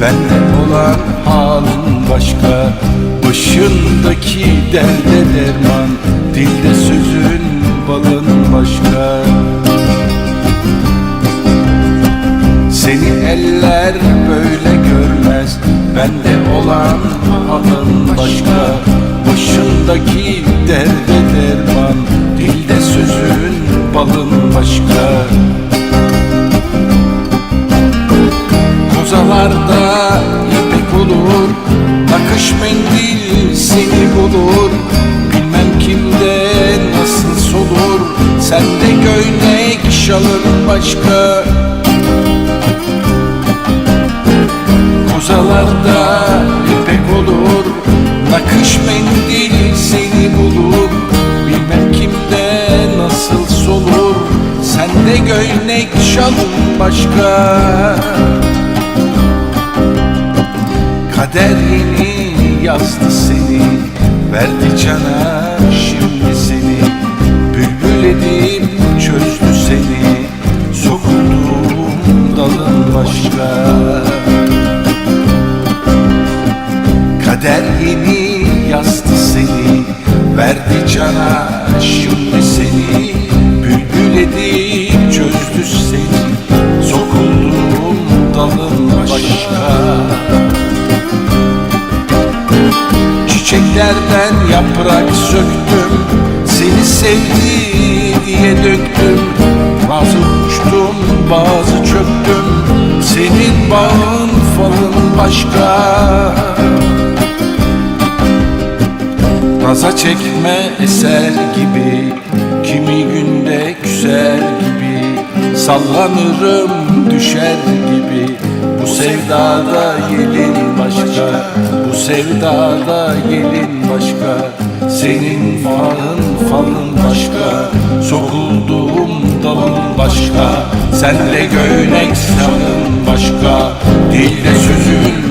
Bende olan halin başka. Başındaki derde derman Dilde sözün balın başka. Seni eller böyle görmez. Bende olan halin başka. Başındaki derde derman Dilde sözün balın başka Kozalarda ipek olur Nakış mendil seni bulur. Bilmem kimde nasıl solur. Sende göynek şalın başka. Kozalarda ipek olur. Nakış mendil seni bulur. Bilmem kimde nasıl solur. Sende göynek şalın başka Kader yeni yazdı seni. Verdi cana şimdi seni. Bülbül edip çözdü seni. Sokulduğum dalın başka Kader yeni yazdı seni. Verdi cana şimdi seni. Bülbül edip çözdü seni Çiçeklerden yaprak söktüm. Seni sevdi diye döktüm. Bazı uçtum bazı çöktüm. Senin bağın falın başka. Naza çekme eser gibi Kimi günde küser gibi. Sallanırım düşer gibi. Bu sevdada yelin başka sevdada yelin başka Senin falın falın başka Sokulduğum dalın başka Sende göynek salın başka Dilde balın